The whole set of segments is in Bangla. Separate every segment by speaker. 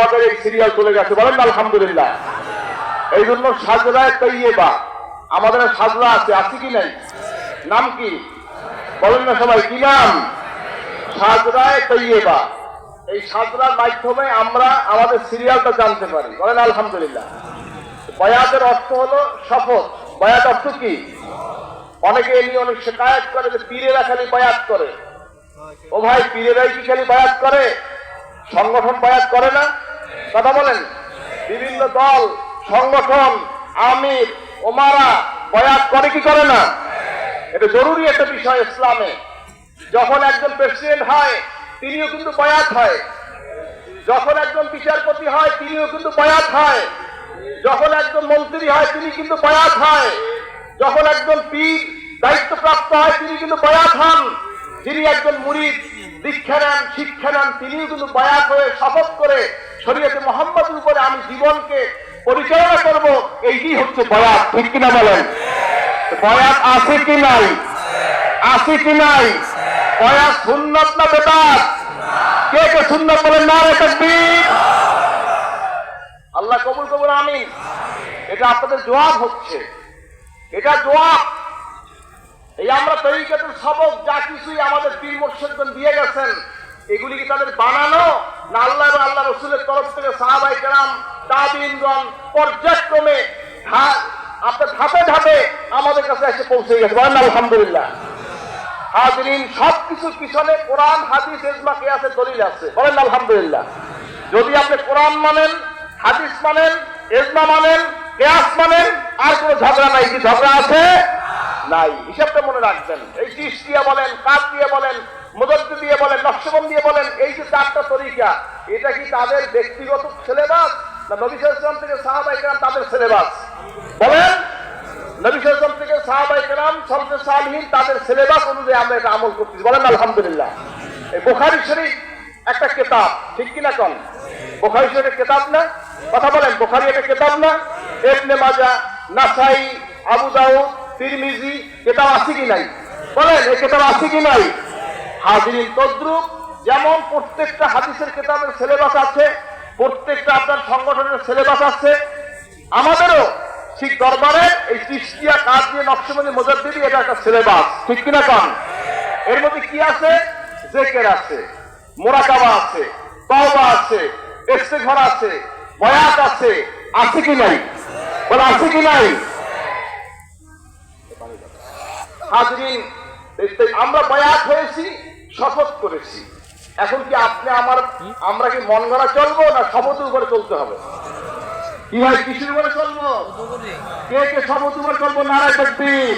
Speaker 1: আমাদের এই সিরিয়াল চলে গেছে। বলেন আলহামদুলিল্লাহ। এই জন্য সাজরায় তৈবা আমাদের সাজরা আছে আছে কি নাই? নাম কি? বলেন না সবাই, কি নাম? সাজরায় এই সাজরার মাধ্যমে আমরা আমাদের সিরিয়ালটা জানতে পারি। বলেন আলহামদুলিল্লাহ। বয়াতের অর্থ হলো শপথ। বয়াত অর্থ কি? অনেকে এ নিয়ে অনেক শেখায়ত করে যে পীরেরা খালি বয়াত করে। ও ভাই, পীরেরাই কি খালি বয়াত করে? সংগঠন বয়াত করে না? কথা বলেন। বিভিন্ন দল, সংগঠন, আমির, ওমারা বয়াত করে, কি করে না? এটা জরুরি একটা বিষয় ইসলামে। যখন একজন প্রেসিডেন্ট হয়, তিনিও কিন্তু বয়াত হয়। যখন একজন বিচারপতি হয়, তিনিও কিন্তু বয়াত হয়। যখন একজন মন্ত্রী হয়, তিনি কিন্তু বয়াত হয়। যখন একজন পীর দায়িত্বপ্রাপ্ত হয়, তিনি কিন্তু বয়াত হন। যিনি একজন মুরিদ, দীক্ষা নেন, শিক্ষা নেন, তিনিও কিন্তু বয়াত হয়ে শপথ করে শরীয়তে মোহাম্মদের উপরে আমি জীবনকে পরিচালনা করব এইটি হচ্ছে বয়াত, ঠিক কিনা বলেন? বয়াত আছে কি নাই? আছে কি নাই? বয়াত সুন্নত না বেদাত? কে কে সুন্নত বলেন? না রে তাকবীর। আল্লাহ কবুল কবুল আমিন। এটা আপনাদের জবাব হচ্ছে। এটা জবাব। এই আমরা তরিকাতের সবক, যা কিছুই আমাদের পীর মোর্শেদগণ দিয়ে গেছেন, এগুলি কি তাদের বানানো? না আল্লাহ রসুলের তরফ থেকে সাহাবাই কেরাম, তাবিনগণ পর্যায়ক্রমে আপনার ধাপে ধাপে আমাদের কাছে এসে পৌঁছে গেছে। বলেন আলহামদুলিল্লাহ। হাজরিন সব কিছুর পিছনে কোরআন, হাদিস, এজমা কেয়াসে দলিল আছে। বলেন আলহামদুলিল্লাহ। যদি আপনি কোরআন মানেন, হাদিস মানেন, এজমা মানেন, কেয়াস মানেন, আর কোনো ঝগড়া নাই কি ঝগড়া আছে? নাই। হিসাবটা মনে রাখবেন। এই চিস দিয়ে বলেন কাজ দিয়ে বলেন মুদদ্দ দিয়ে বলেন নকশবন দিয়ে বলেন তরিকা এটা কি তাদের ব্যক্তিগত সিলেবাস? না, নবী সাল্লাম থেকে সাহাবাই কেরাম তাদের সিলেবাস? বলেন, নবী সাল্লাম থেকে সাহাবাই কেরাম সলফে সালহীন তাদের সিলেবাস অনুযায়ী আমরা এটা আমল করতেছি। বলেন, আলহামদুলিল্লাহ। এই বুখারি শরীফ একটা কেতাব, ঠিক কিনা কন? বুখারি শরীফের কেতাব না? কথা বলেন, বুখারি একটা কেতাব না? এবনে মাজা নাসাই, আবু দাউদ, তিরমিজি, কেতাব আছে কি নাই? বলেন, এই কেতাব আছে কি নাই? হাজিরিন তদ্রুপ যেমন প্রত্যেকটা হাদিসের কেতাবের সিলেবাস আছে, প্রত্যেকটা আপনার সংগঠনের সিলেবাস আছে। আমাদেরও ঠিক দরবারে এই চিস্তিয়া কাজ দিয়ে নকশমণি মোজাদ্দিদি এটা একটা সিলেবাস ঠিক কিনা কন? এর মধ্যে কি আছে? জেকের আছে, মোরাকাবা আছে, তওবা আছে, ইস্তেগফার আছে, বয়াত আছে আছে কি নাই? বলে আছে কি নাই? হাজরিন আমরা বয়াত হয়েছি, শপথ করেছি। এখন কি আপনি আমার, আমরা কি মন গড়া চলবো না সমুদ্র উপরে চলতে হবে? কি ভাই কিসের উপরে চলবো? কে কে শপথ উপরে চলবো? নারায় তাকবীর।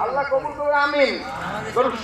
Speaker 1: আল্লাহ কবুল করে আমিন। দরুদ